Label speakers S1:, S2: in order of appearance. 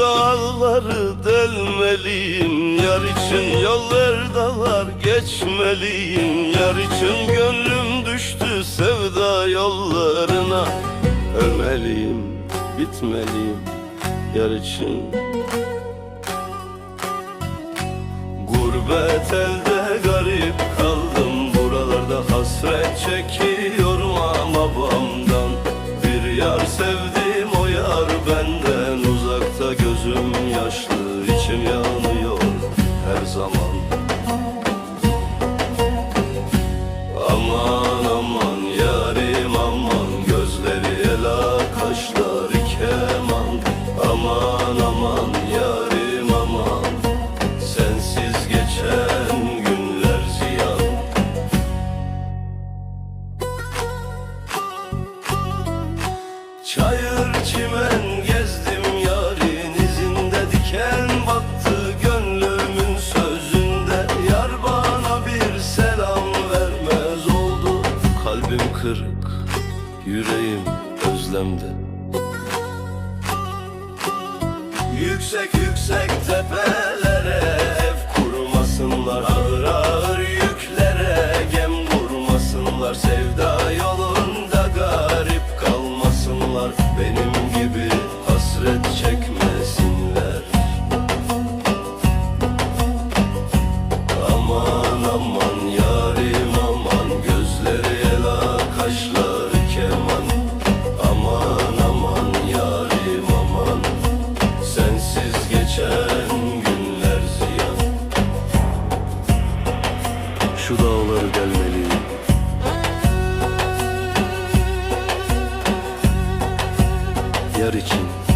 S1: yolları delmeliyim Yar için yollarda var geçmeliyim. Yar için gönlüm düştü sevda yollarına. Ölmeliyim, bitmeliyim yar için. Gurbet elde garip kaldım Buralarda hasret çekiyorum ama babamdan Bir yar sevdim kaşları keman Aman aman yarim aman. Sensiz geçen günler ziyan. Çayır çimen gezdim yarın izinde Diken battı. Gönlümün sözünde Yar bana bir selam vermez oldu. Kalbim kırık, yüreğim özlemde Yüksek yüksek tepelere ev kurmasınlar Ağır ağır yüklere gem vurmasınlar. Sevda yolunda garip kalmasınlar Benim gibi hasret çekmesinler. Aman Şu dağları gelmeliyim Yar için